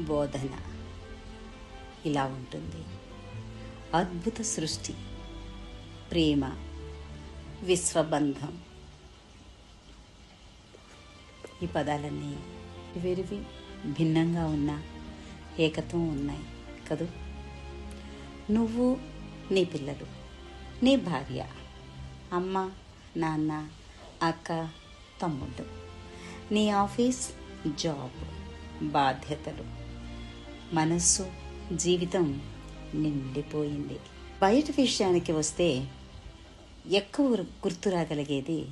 బోధన ఇలా ఉంటుంది. అద్భుత సృష్టి ప్రేమ విశ్వబంధం. ఈ పదాలన్నీ వెరివి భిన్నంగా ఉన్న ఏకత్వం ఉన్నాయి కదూ? నువ్వు నీ పిల్లలు నీ భార్య అమ్మ నాన్న అక్క తమ్ముడు నీ ఆఫీస్ జాబ్ బాధ్యతలు. మనస్సు జీవితం నిండిపోయింది. బయట విషయానికి వస్తే ఎక్కువ గుర్తు రాగలిగేది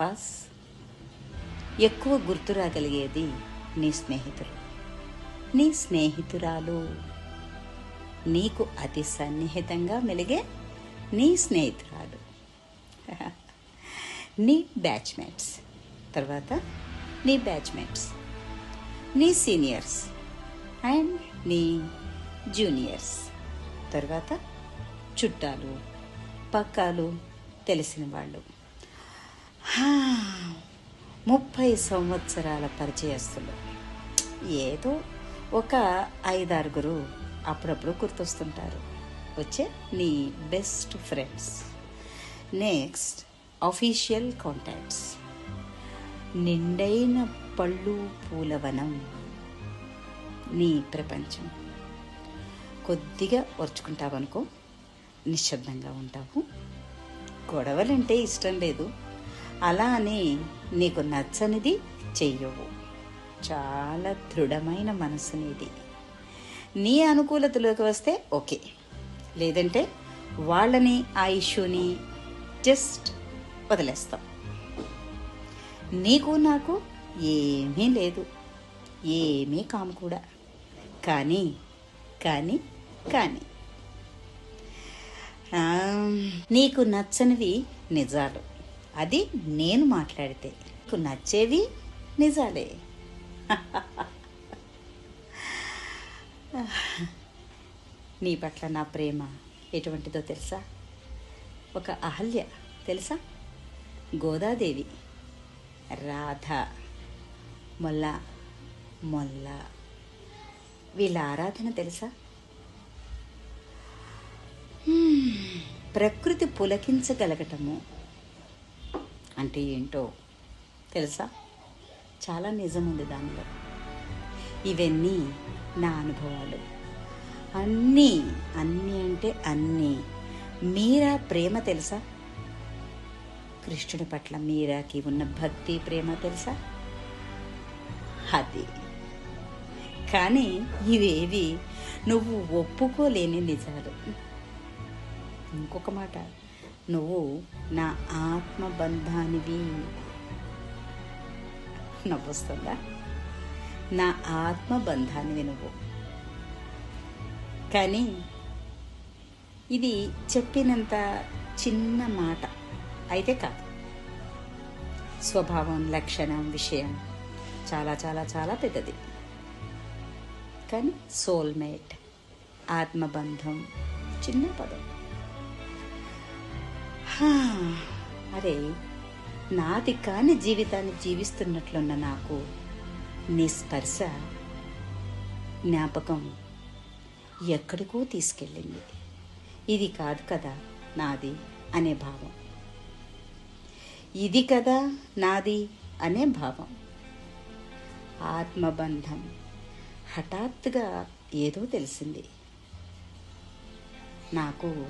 పాస్ ఎక్కువ గుర్తు రాగలిగేది నీ స్నేహితులు. నీ స్నేహితురాలు నీకు అతి సన్నిహితంగా మెలిగే నీ స్నేహితురాలు. నీ బ్యాచ్మేట్స్. తర్వాత నీ బ్యాచ్మేట్స్. నీ సీనియర్స్ అండ్ నీ జూనియర్స్. తర్వాత చుట్టాలు పక్కాలు తెలిసిన వాళ్ళు. ముప్పై సంవత్సరాల పరిచయస్తులు. ఏదో ఒక ఐదారుగురు అప్పుడప్పుడు గుర్తొస్తుంటారు. వచ్చే నీ best friends. Next official contacts. నిండైన పళ్ళు పూలవనం. నీ ప్రపంచం. కొద్దిగా ఒరుచుకుంటావనుకో నిశ్శబ్దంగా ఉంటావు. గొడవలంటే ఇష్టం లేదు. అలా అని నీకు నచ్చనిది చెయ్యవు. చాలా దృఢమైన మనసు నీది. నీ అనుకూలతలోకి వస్తే ఓకే. లేదంటే వాళ్ళని ఆ ఇష్యూని జస్ట్ వదిలేస్తాం. నీకు నాకు ఏమీ లేదు. ఏమీ కాము కూడా. కానీ కానీ కానీ. నీకు నచ్చనివి నిజాలు. అది నేను మాట్లాడితే. నీకు నచ్చేవి నిజాలే. నీ పట్ల నా ప్రేమ ఎటువంటిదో తెలుసా? ఒక అహల్య తెలుసా? గోదాదేవి రాధ. మొల్ల మొల్ల. వీళ్ళ ఆరాధన తెలుసా? ప్రకృతి పులకించగలగటము అంటే ఏంటో తెలుసా? చాలా నిజం ఉంది దానిలో. ఇవన్నీ నా అనుభవాలు. అన్నీ అన్నీ అంటే అన్నీ. మీరా ప్రేమ తెలుసా? కృష్ణుడి పట్ల మీరాకి ఉన్న భక్తి ప్రేమ తెలుసా? అది. కానీ ఇవేవి నువ్వు ఒప్పుకోలేని నిజాలు. ఇంకొక మాట. నువ్వు నా ఆత్మబంధానివి. నవ్వొస్తుందా? నా ఆత్మబంధానివి నువ్వు. కానీ ఇది చెప్పినంత చిన్న మాట. అయితే కాదు. స్వభావం లక్షణం విషయం చాలా చాలా చాలా పెద్దది. కానీ సోల్మేట్ ఆత్మబంధం చిన్న పదం. అరే నాది కాని జీవితాన్ని జీవిస్తున్నట్లున్న నాకు నీ స్పర్శ జ్ఞాపకం ఎక్కడికో తీసుకెళ్ళింది. ఇది కాదు కదా నాది అనే భావం. ఇది కదా నాది అనే భావం. ఆత్మబంధం. హఠాత్తుగా ఏదో తెలిసింది. నాకు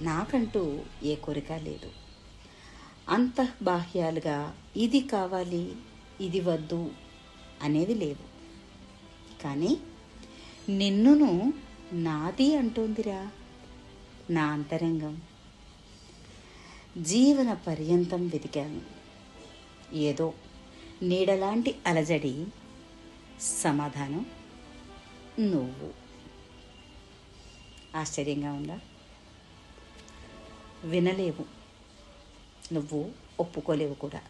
నాకంటూ ఏ కోరిక లేదు. అంతఃబాహ్యాలుగా ఇది కావాలి ఇది వద్దు అనేవి లేవు కానీ నిన్నును నాది అంటోందిరా నా అంతరంగం. జీవన పర్యంతం వెతికాను. ఏదో నీడలాంటి అలజడి సమాధానం నువ్వు. ఆశ్చర్యంగా ఉందా? వినలేవు. నువ్వు ఒప్పుకోలేవు కూడా.